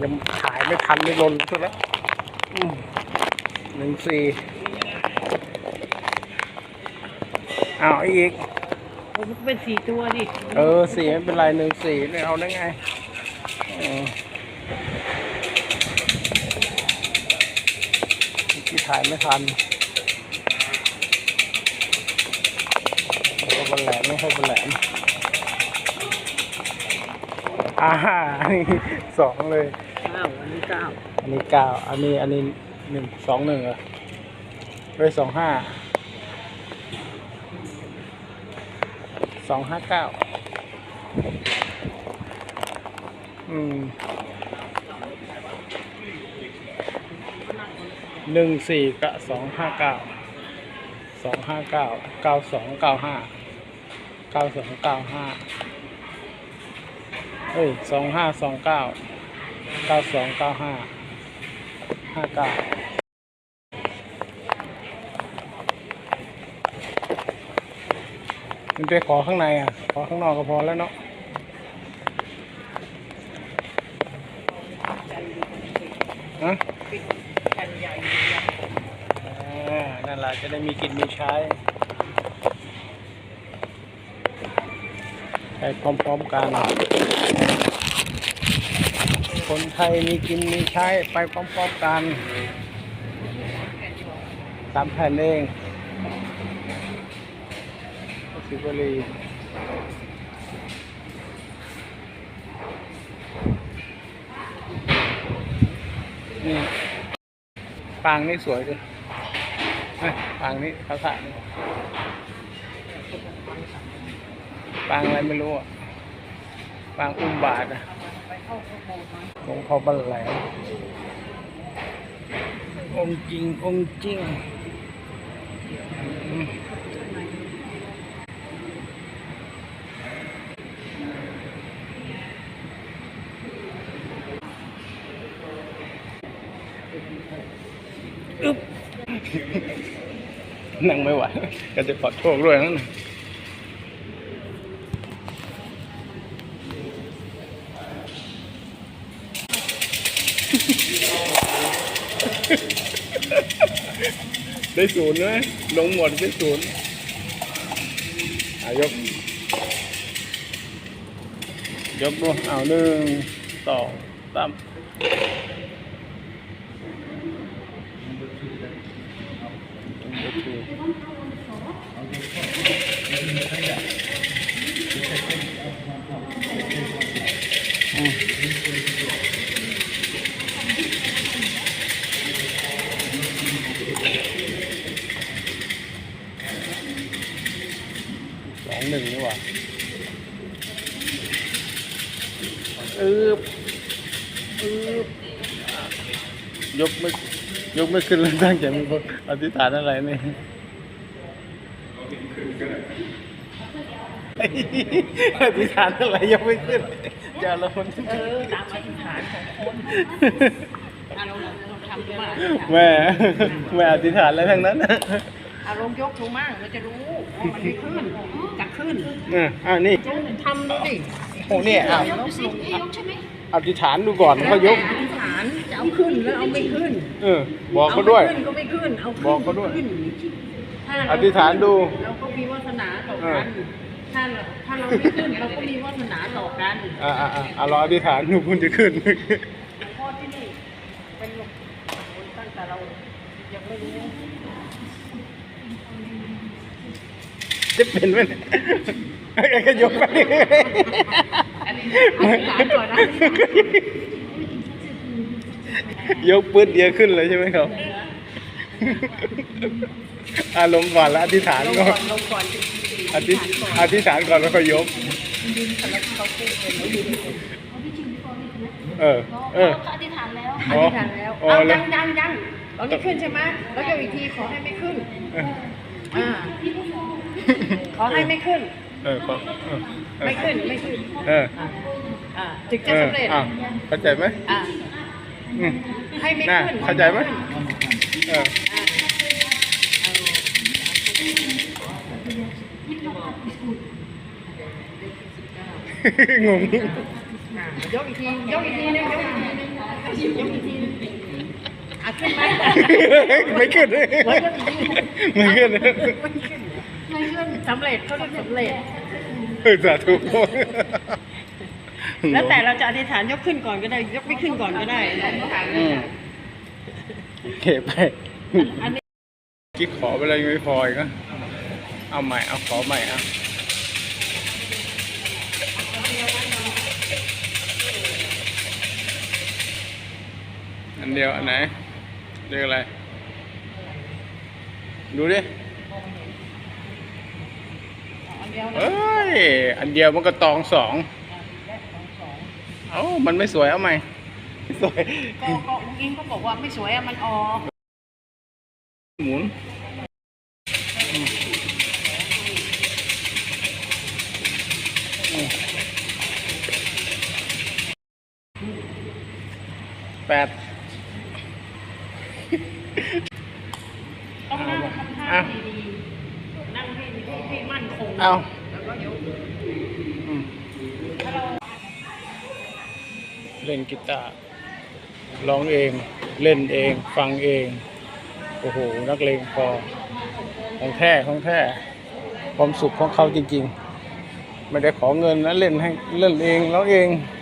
ยังถ่ายไม่ทันไม่ลนซะแล้วอืมหนึ่งสี่เอาอีกโอ้มันก็เป็นสี่ตัวดิเออสี่ไม่เป็นไรหนึ่งสี่เนี่ยเอาได้ไงเออที่ถ่ายไม่ทันเอาบันแหลมไม่ให้บันแหลม อ่าอันนี้สองเลย เก้าอันนี้เก้าอันนี้เก้าอันนี้อันนี้หนึ่งสองหนึ่งเหรอเฮ้ยสองห้าสองห้าเก้าอืมหนึ่งสี่กับสองห้าเก้าสองห้าเก้าเก้าสองเก้าห้าเก้าสองเก้าห้า เอ้ยสองห้าสองเก้าเก้าสองเก้าห้าห้าเก้ามันไปขอข้างในอะ ขอข้างนอกก็พอแล้วเนาะฮะกันใหญ่อ่านั่นแหละจะได้มีกินมีใช้ ไปพร้อมๆกัน คนไทยมีกินมีใช้ไปพร้อมๆกันตามแผ่นเองสิบรีนี่ปางนี่สวยด้วยเอ้ยปางนี้เขาถ่าย ปางอะไรไม่รู้อะปางอุ้มบาทอะไปเข้าข้างบนมาหลวงพ่อบันแหลมองจริงองจริงอึ๊บนั่งไม่ไหวก็จะขอโทษด้วยนั่น ได้ศูนย์ไหมลงหมดได้ศูนย์อายก ยกดูเอาหนึ่งสองสาม องหนึ่งนี่หว่าอึบอึบยกไม่ยกไม่ขึ้นแล้วตั้งใจมันอธิษฐานอะไรนี่อธิษฐานอะไรยกไม่ขึ้นอย่าละคนเออตามอธิษฐานของคนอะเราเราเราทำมาแม่แม่อธิษฐานอะไรทั้งนั้น อารมณ์ยกถูกมากเราจะรู้ว่ามันไม่ขึ้นจะขึ้นอะอ่านี่ทำดูดิโอ้เนี่ยอะยกสิยกใช่ไหมอธิษฐานดูก่อนเขายกอธิษฐานจะเอาขึ้นแล้วเอาไม่ขึ้น เออ บอกเขาด้วยอไม่ขึ้นก็ไม่ขึ้นเอาขึ้นบอกเขาด้วยขึ้นถ้าเรอธิษฐานดูเราก็มีวาสนาต่อเอกัอนถ้าเราถ้าเราไม่ขึ้นเราก็มีวาสนาต่อกันอ่าอ่าอ่าอะรออธิษฐานดูคุณจะขึ้นหลวงพ่อที่นี่เป็นหลวงตั้งแต่เรายังไม่รู้ จะเป็นไหมเนี่ยไอ้ก็ยกไปอันนี้อธิษฐานก่อนนะยกปื๊ดเดียวขึ้นเลยใช่ไหมครับ อารมณ์ก่อนแล้วอธิษฐานลงก่ก่ออนนลงก่อนอธิษอธิษฐานก่อนแล้วก็ยกเขาพูดเป็นเราอยู่ที่ไหนเออ เอออธิษฐานแล้วอธิษฐานแล้วอ๋อเอาแล้ยัวงยังยัง ตอนนี้ขึ้นใช่ไหมแล้วก็อีกทีขอให้ไม่ขึ้นอ่า ขอให้ไม่ขึ้น เออขอเออเออไม่ขึ้น ไม่ขึ้น เอออ่าอ่าถึงจะเออสำเร็จ อ้าวเข้าใจไหมอ่า อืม ให้ไม่น่าขึ้นเข้าใจไหม เอออ่าเอางง อ่ายกอีกที ยกอีกทีนึงยกอีกทีนึงยกอีกทีนึง อะขึ้นไหมไม่ขึ้นไม่ขึ้นอีกทีไม่ขึ้น ไม่ขึ้นไม่ขึ้นสำเร็จเขาเรียกสำเร็จสาธุแล้วแต่เราจะอธิษฐานยกขึ้นก่อนก็ได้ ยกไม่ขึ้นก่อนก็ได้อืมโอเคไปอันนี้คิดขอไปอะไรไม่พออีกนะเอาใหม่เอาขอใหม่อะอันเดียวอันไหน เรียกอะไร ดูดิ อันเดียวเอ้ย อันเดียวมันก็ตองสองเอ้า มันไม่สวยเอาใหม่ไม่สวย ก็ก็อุ้งอิงก็บอกว่าไม่สวยอะมันออกหมุน แปด ต้องนั่งทำท่า เอา ดีๆนั่งให้ให้ให้มั่นคง เอาเล่นกีตาร์ร้องเองเล่นเองฟังเอง โอ้โห นักเลงพอของแท้ของแท้ความสุขของเขาจริง ๆ ไม่ได้ขอเงินนะเล่นให้เล่นเองร้องเองเ